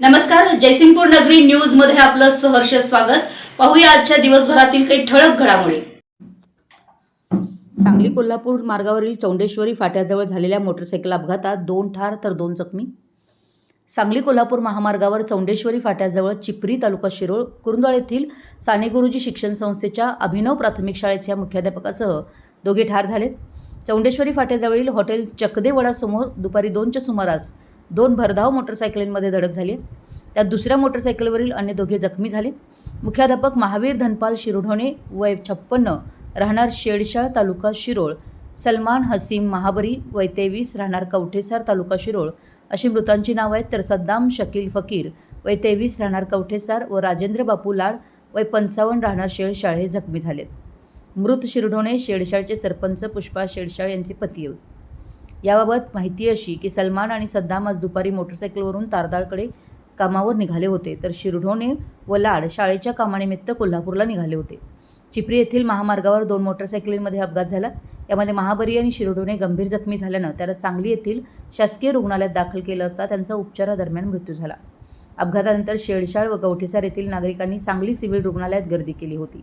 नमस्कार जयसिंगपूर नगरी न्यूजमध्ये आपलं सहर्ष स्वागत. पाहूया आजच्या दिवसभरातील काही ठळक घडामोडी. सांगली कोल्हापूर मार्गावरील चौंडेश्वरी फाट्याजवळ झालेल्या मोटरसायकल अपघातात दोन ठार तर दोन जखमी. सांगली कोल्हापूर महामार्गावर चौंडेश्वरी फाट्याजवळ चिपरी तालुका शिरोळ कुरुंदवाड येथील साने गुरुजी शिक्षण संस्थेच्या अभिनव प्राथमिक शाळेच्या मुख्याध्यापकासह दोघे ठार झालेत. चौंडेश्वरी फाट्याजवळील हॉटेल चकदेवडासमोर दुपारी दोनच्या सुमारास दोन भरधाव मोटरसायकलींमध्ये धडक झाली. त्यात दुसऱ्या मोटरसायकलवरील अन्य दोघे जखमी झाले. मुख्याध्यापक महावीर धनपाल शिरोढोणे वय छप्पन्न राहणार शेडशाळ तालुका शिरोळ सलमान हसीम महाबरी वय तेवीस राहणार कवठेसार तालुका शिरोळ अशी मृतांची नावं आहेत तर सद्दाम शकील फकीर वय तेवीस राहणार कवठेसार व राजेंद्र बापू लाड वय पंचावन्न राहणार शेळशाळ हे जखमी झालेत. मृत शिरढोणे शेडशाळचे सरपंच पुष्पा शेडशाळ यांचे पती होते. याबाबत माहिती अशी की सलमान आणि सद्दाम आज दुपारी मोटरसायकलवरून तारदाळकडे कामावर निघाले होते तर शिरढोणे व लाड शाळेच्या कामानिमित्त कोल्हापूरला निघाले होते. चिपरी येथील महामार्गावर दोन मोटरसायकलींमध्ये अपघात झाला. यामध्ये महाबरी आणि शिरढोणे गंभीर जखमी झाल्यानं त्यांना सांगली येथील शासकीय रुग्णालयात दाखल केलं असता त्यांचा उपचारादरम्यान मृत्यू झाला. अपघातानंतर शेळशाळ व गवठेसार येथील नागरिकांनी सांगली सिव्हिल रुग्णालयात गर्दी केली होती.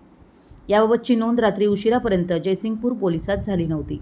याबाबतची नोंद रात्री उशिरापर्यंत जयसिंगपूर पोलिसात झाली नव्हती.